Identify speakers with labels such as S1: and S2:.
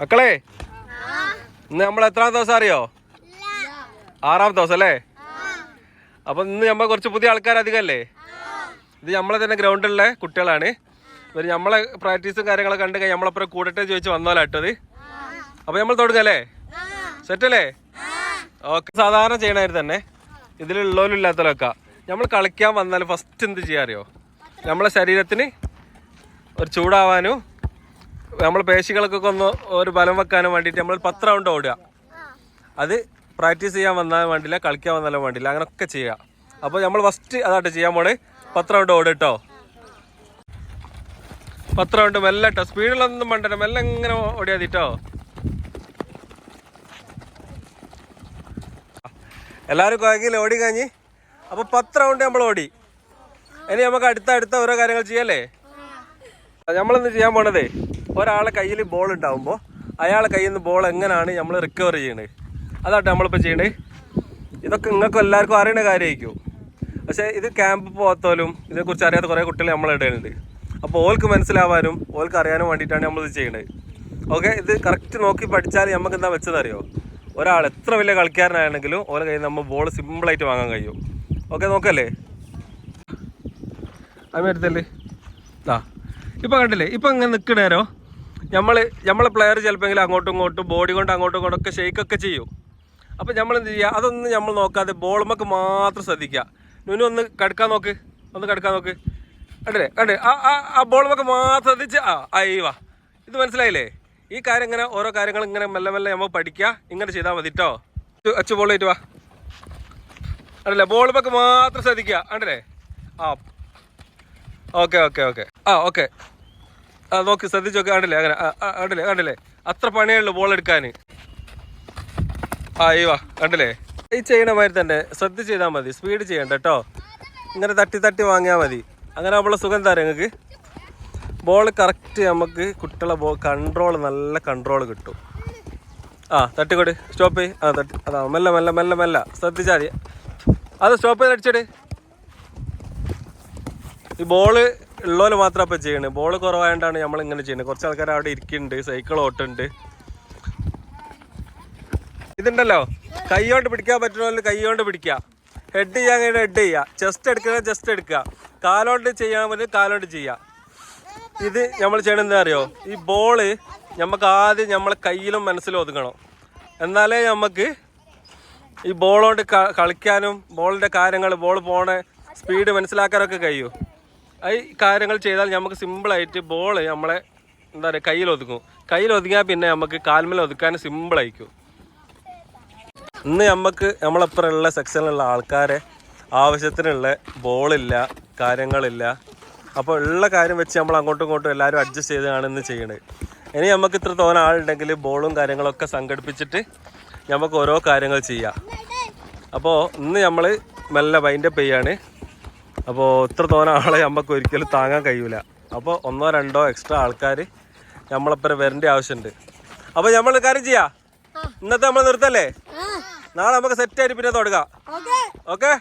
S1: മക്കളെ ഇന്ന് നമ്മൾ എത്രാം ദിവസം അറിയോ? ആറാം ദിവസം അല്ലേ? അപ്പൊ ഇന്ന് നമ്മൾ കുറച്ച് പുതിയ ആൾക്കാർ അധികമല്ലേ? ഇത് നമ്മളെ തന്നെ ഗ്രൗണ്ടിലുള്ള കുട്ടികളാണ്. ഇവർ നമ്മളെ പ്രാക്ടീസും കാര്യങ്ങളൊക്കെ കണ്ടു കഴിഞ്ഞാൽ നമ്മളപ്പുറം കൂടട്ടെ ചോദിച്ച് വന്നോലാട്ടത് അപ്പൊ നമ്മൾ തുടങ്ങല്ലേ സെറ്റ് അല്ലേ? ഓക്കെ. സാധാരണ ചെയ്യണമായിരുന്നു തന്നെ ഇതിലുള്ളവരും ഇല്ലാത്തവരൊക്കെ നമ്മൾ കളിക്കാൻ വന്നാൽ ഫസ്റ്റ് എന്ത് ചെയ്യാറിയോ നമ്മളെ ശരീരത്തിന് ഒരു ചൂടാവാനും നമ്മളെ പേശികളൊക്കെ ഒന്ന് ഒരു ബലം വെക്കാനും വേണ്ടിയിട്ട് നമ്മൾ പത്ത് റൗണ്ട് ഓടുക. അത് പ്രാക്ടീസ് ചെയ്യാൻ വന്നാൽ വേണ്ടില്ല കളിക്കാൻ വന്നാലും വേണ്ടില്ല അങ്ങനെയൊക്കെ ചെയ്യുക. അപ്പോൾ നമ്മൾ ഫസ്റ്റ് അതായിട്ട് ചെയ്യാൻ പോണേ. പത്ത് റൗണ്ട് ഓടും കേട്ടോ പത്ത് റൗണ്ട് മെല്ലെ കേട്ടോ സ്പീഡിലൊന്നും വേണ്ട മെല്ലെ ഇങ്ങനെ ഓടിയാതി കേട്ടോ എല്ലാവരും കുഴങ്ങിയിൽ ഓടി കഴിഞ്ഞ്. അപ്പോൾ പത്ത് റൗണ്ട് നമ്മൾ ഓടി. ഇനി നമുക്ക് അടുത്ത അടുത്ത ഓരോ കാര്യങ്ങൾ ചെയ്യല്ലേ? നമ്മളിന്ന് ചെയ്യാൻ പോണതേ? ഒരാളെ കയ്യിൽ ബോൾ ഉണ്ടാവുമ്പോൾ അയാളെ കയ്യിൽ നിന്ന് ബോൾ എങ്ങനെയാണ് നമ്മൾ റിക്കവർ ചെയ്യണത് അതാട്ടെ നമ്മളിപ്പോൾ ചെയ്യണേ. ഇതൊക്കെ നിങ്ങൾക്ക് എല്ലാവർക്കും അറിയണ കാര്യമായിരിക്കും പക്ഷേ ഇത് ക്യാമ്പ് പോകാത്തോലും ഇതിനെക്കുറിച്ച് അറിയാത്ത കുറേ കുട്ടികൾ നമ്മൾ ഇടയിലുണ്ട്. അപ്പോൾ ഓൾക്ക് മനസ്സിലാവാനും ഓൾക്ക് അറിയാനും വേണ്ടിയിട്ടാണ് നമ്മളിത് ചെയ്യണത് ഓക്കെ ഇത് കറക്റ്റ് നോക്കി പഠിച്ചാൽ നമുക്ക് എന്താ വെച്ചതറിയോ? ഒരാൾ എത്ര വലിയ കളിക്കാരനാണെങ്കിലും ഓരോ കയ്യിൽ നമ്മൾ ബോൾ സിമ്പിളായിട്ട് വാങ്ങാൻ കഴിയും. ഓക്കെ നോക്കല്ലേ? അത് വരുത്തല്ലേ ആ ഇപ്പം കണ്ടില്ലേ? ഇപ്പം ഇങ്ങനെ നിൽക്കണേരോ നമ്മൾ നമ്മളെ പ്ലെയർ ചിലപ്പോൾ അങ്ങോട്ടും ഇങ്ങോട്ടും ബോഡി കൊണ്ട് അങ്ങോട്ടും ഇങ്ങോട്ടും ഒക്കെ ഷെയ്ക്കൊക്കെ ചെയ്യും. അപ്പം നമ്മൾ എന്ത് ചെയ്യുക അതൊന്നും നമ്മൾ നോക്കാതെ ബോളുമൊക്കെ മാത്രം ശ്രദ്ധിക്കുക നുനു ഒന്ന് കടുക്കാൻ നോക്ക്. ഒന്ന് കടുക്കാൻ നോക്ക്. കണ്ടില്ലേ? കണ്ടേ. ആ ആ ആ ബോളുമൊക്കെ മാത്രം ശ്രദ്ധിച്ച്. ആ അയ്യവാ ഇത് മനസ്സിലായില്ലേ? ഈ കാര്യം ഇങ്ങനെ ഓരോ കാര്യങ്ങൾ ഇങ്ങനെ മെല്ലെ മെല്ലെ നമ്മൾ പഠിക്കുക ഇങ്ങനെ ചെയ്താൽ മതി കേട്ടോ അച്ചു ബോൾ വാ അല്ലേ ബോളുമൊക്കെ മാത്രം ശ്രദ്ധിക്കുക കണ്ടില്ലേ? ആ. Okay okay okay. ആ ഓക്കെ. നോക്ക് ശ്രദ്ധിച്ച് നോക്ക് കണ്ടില്ലേ? അങ്ങനെ കണ്ടില്ലേ കണ്ടില്ലേ? അത്ര പണിയുള്ളൂ ബോൾ എടുക്കാൻ. ആ ഈ വാ കണ്ടില്ലേ? ഈ ചെയ്യണ മാതിരി തന്നെ ശ്രദ്ധിച്ച് ചെയ്താൽ മതി സ്പീഡ് ചെയ്യണ്ട കേട്ടോ ഇങ്ങനെ തട്ടി തട്ടി വാങ്ങിയാൽ മതി. അങ്ങനെ നമ്മളെ സുഖം തരാം നിങ്ങൾക്ക് ബോൾ കറക്റ്റ് നമുക്ക് കുട്ടികളെ ബോൾ കൺട്രോൾ നല്ല കൺട്രോൾ കിട്ടും. ആ തട്ടിക്കൊട് സ്റ്റോപ്പ് ചെയ്യ്. ആ തട്ടി അതാ മെല്ലെ മെല്ലെ മെല്ലെ മെല്ലെ. ശ്രദ്ധിച്ചാൽ മതി. അത് സ്റ്റോപ്പ് ചെയ്ത് അടിച്ചോട്. ഈ ബോൾ ഉള്ളോൽ മാത്രം അപ്പം ചെയ്യണത് ബോൾ കുറവായതുകൊണ്ടാണ് നമ്മൾ ഇങ്ങനെ ചെയ്യുന്നത് കുറച്ച് ആൾക്കാർ അവിടെ ഇരിക്കുന്നുണ്ട് സൈക്കിൾ ഓട്ടുണ്ട്. ഇതുണ്ടല്ലോ. കൈ കൊണ്ട് പിടിക്കാൻ പറ്റുന്നവരിൽ കൈ കൊണ്ട് പിടിക്കുക. ഹെഡ് ചെയ്യാൻ കഴിഞ്ഞാൽ ഹെഡ് ചെയ്യുക. ചെസ്റ്റ് എടുക്കുക ചെസ്റ്റ് എടുക്കുക. കാലോണ്ട് ചെയ്യാൻ പറ്റും കാലോണ്ട് ചെയ്യുക. ഇത് നമ്മൾ ചെയ്യണത് എന്താ അറിയോ? ഈ ബോൾ നമുക്ക് ആദ്യം നമ്മളെ കയ്യിലും മനസ്സിലും ഒതുങ്ങണം. എന്നാലേ നമുക്ക് ഈ ബോളോണ്ട് കളിക്കാനും ബോളിന്റെ കാര്യങ്ങൾ ബോൾ പോണ സ്പീഡ് മനസ്സിലാക്കാനൊക്കെ കഴിയും. ഈ കാര്യങ്ങൾ ചെയ്താൽ നമുക്ക് സിമ്പിളായിട്ട് ബോൾ നമ്മളെ എന്താ പറയുക കയ്യിൽ ഒതുങ്ങിയാൽ പിന്നെ നമുക്ക് കാൽമേൽ ഒതുക്കാൻ സിമ്പിളായിരിക്കും ഇന്ന് നമുക്ക് നമ്മളപ്പുറമുള്ള സെക്ഷനിലുള്ള ആൾക്കാരെ ആവശ്യത്തിനുള്ള ബോളില്ല കാര്യങ്ങളില്ല അപ്പോൾ ഉള്ള കാര്യം വെച്ച് നമ്മൾ അങ്ങോട്ടും ഇങ്ങോട്ടും എല്ലാവരും അഡ്ജസ്റ്റ് ചെയ്താണ് ഇന്ന് ചെയ്യണത് ഇനി നമുക്ക് ഇത്ര തോന്നെ ആളുണ്ടെങ്കിൽ ബോളും കാര്യങ്ങളൊക്കെ സംഘടിപ്പിച്ചിട്ട് നമുക്ക് ഓരോ കാര്യങ്ങൾ ചെയ്യാം. അപ്പോൾ ഇന്ന് നമ്മൾ മെല്ലെ വൈൻഡപ്പ് ചെയ്യാണ്. അപ്പോൾ ഇത്ര തോന ആളെ നമുക്ക് ഒരിക്കലും താങ്ങാൻ കഴിയൂല. അപ്പോൾ ഒന്നോ രണ്ടോ എക്സ്ട്രാ ആൾക്കാർ നമ്മളപ്പുറം വരേണ്ട ആവശ്യമുണ്ട് അപ്പോൾ നമ്മൾ കാര്യം ചെയ്യാം. ഇന്നത്തെ നമ്മൾ നിർത്തല്ലേ? നാളെ നമുക്ക് സെറ്റ് ആയിട്ട് പിന്നെ തുടങ്ങാം. ഓക്കെ?